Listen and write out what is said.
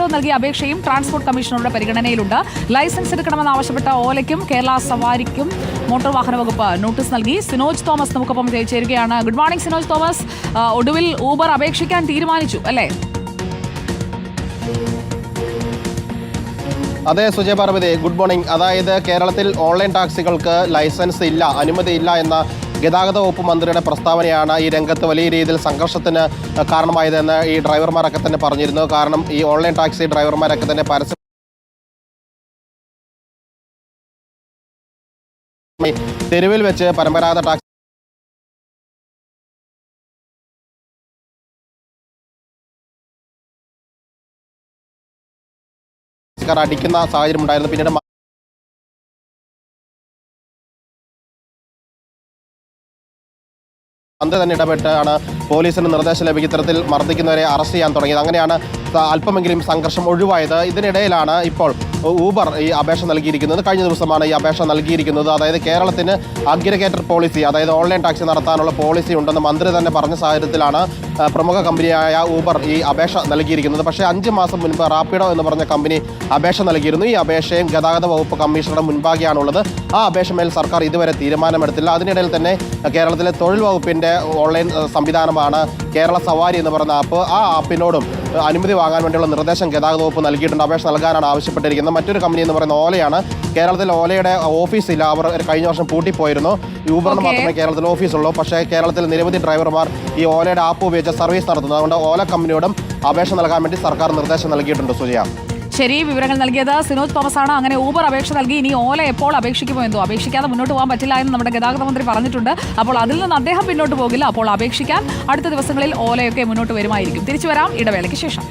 റാപ്പിഡോ നൽകിയ അപേക്ഷയും ട്രാൻസ്പോർട്ട് കമ്മീഷണറുടെ പരിഗണനയിലുണ്ട്. ലൈസൻസ് എടുക്കണമെന്നാവശ്യപ്പെട്ട ഓലയ്ക്കും കേരള സവാരിക്കും മോട്ടോർ വാഹന വകുപ്പ് നോട്ടീസ് നൽകി. സിനോജ് തോമസ് നമുക്കൊപ്പം ചേരുകയാണ് ഗുഡ് മോർണിംഗ് സിനോജ് തോമസ്. ഒടുവിൽ ഊബർ അപേക്ഷിക്കാൻ തീരുമാനിച്ചു അല്ലേ? അതെ സുജയ പാർവതി ഗുഡ് മോർണിംഗ്. അതായത് കേരളത്തിൽ ഓൺലൈൻ ടാക്സികൾക്ക് ലൈസൻസ് ഇല്ല അനുമതിയില്ല എന്ന ഗതാഗത വകുപ്പ് മന്ത്രിയുടെ പ്രസ്താവനയാണ് ഈ രംഗത്ത് വലിയ രീതിയിൽ സംഘർഷത്തിന് കാരണമായതെന്ന് ഈ ഡ്രൈവർമാരൊക്കെ തന്നെ പറഞ്ഞിരുന്നു. കാരണം ഈ ഓൺലൈൻ ടാക്സി ഡ്രൈവർമാരൊക്കെ തന്നെ പരസ്യം തെരുവിൽ വെച്ച് പരമ്പരാഗത ടാക്സി അടിക്കുന്ന സാഹചര്യം ഉണ്ടായിരുന്നു പിന്നീട് മന്ത്രി തന്നെ ഇടപെട്ടാണ് പോലീസിന് നിർദ്ദേശം ലഭിക്കും ഇത്തരത്തിൽ മർദ്ദിക്കുന്നവരെ അറസ്റ്റ് ചെയ്യാൻ തുടങ്ങിയത്. അങ്ങനെയാണ് അല്പമെങ്കിലും സംഘർഷം ഒഴിവായത്. ഇതിനിടയിലാണ് ഇപ്പോൾ ഊബർ ഈ അപേക്ഷ നൽകിയിരിക്കുന്നത്. കഴിഞ്ഞ ദിവസമാണ് ഈ അപേക്ഷ നൽകിയിരിക്കുന്നത്. അതായത് കേരളത്തിന് അഗ്രഗേറ്റർ പോളിസി അതായത് ഓൺലൈൻ ടാക്സി നടത്താനുള്ള പോളിസി ഉണ്ടെന്ന് മന്ത്രി തന്നെ പറഞ്ഞ സാഹചര്യത്തിലാണ് പ്രമുഖ കമ്പനിയായ ഊബർ ഈ അപേക്ഷ നൽകിയിരിക്കുന്നത്. പക്ഷേ അഞ്ച് മാസം മുൻപ് റാപ്പിഡോ എന്ന് പറഞ്ഞ കമ്പനി അപേക്ഷ നൽകിയിരുന്നു. ഈ അപേക്ഷയും ഗതാഗത വകുപ്പ് കമ്മീഷണറുടെ മുൻപാകെയാണുള്ളത്. ആ അപേക്ഷ മേൽ സർക്കാർ ഇതുവരെ തീരുമാനമെടുത്തില്ല. അതിനിടയിൽ തന്നെ കേരളത്തിലെ തൊഴിൽ വകുപ്പിന്റെ ഓൺലൈൻ സംവിധാനമാണ് കേരള സവാരി എന്ന് പറയുന്ന ആപ്പ്. ആ ആപ്പിനോടും അനുമതി വാങ്ങാൻ വേണ്ടിയുള്ള നിർദ്ദേശം ഗതാഗത വകുപ്പ് നൽകിയിട്ടുണ്ട്. അപേക്ഷ നൽകാനാണ് ആവശ്യപ്പെട്ടിരിക്കുന്നത്. മറ്റൊരു കമ്പനി എന്ന് പറയുന്ന ഓലയാണ്. കേരളത്തിൽ ഓലയുടെ ഓഫീസില്ല. അവർ കഴിഞ്ഞ വർഷം പൂട്ടിപ്പോയിരുന്നു. യൂബറിന്. മാത്രമേ കേരളത്തിൽ ഓഫീസുള്ളൂ. പക്ഷേ കേരളത്തിൽ നിരവധി ഡ്രൈവർമാർ ഈ ഓലയുടെ ആപ്പ് ഉപയോഗിച്ച് സർവീസ് നടത്തുന്നു അതുകൊണ്ട് ഓല കമ്പനിയോടും അപേക്ഷ നൽകാൻ വേണ്ടി സർക്കാർ നിർദ്ദേശം നൽകിയിട്ടുണ്ട് സുജയ. ശരി വിവരങ്ങൾ നൽകിയത് സിനോജ് തോമസ് ആണ് അങ്ങനെ ഊബർ അപേക്ഷ നൽകി. ഇനി ഓല എപ്പോൾ അപേക്ഷിക്കുമോ എന്തോ? അപേക്ഷിക്കാതെ മുന്നോട്ട് പോകാൻ പറ്റില്ല എന്ന് നമ്മുടെ ഗതാഗത മന്ത്രി പറഞ്ഞിട്ടുണ്ട്. അപ്പോൾ അതിൽ നിന്ന് അദ്ദേഹം പിന്നോട്ട് പോകില്ല. അപ്പോൾ അപേക്ഷിക്കാൻ അടുത്ത ദിവസങ്ങളിൽ ഓലയൊക്കെ മുന്നോട്ട് വരുമായിരിക്കും. തിരിച്ചു വരാം ഇടവേളയ്ക്ക് ശേഷം.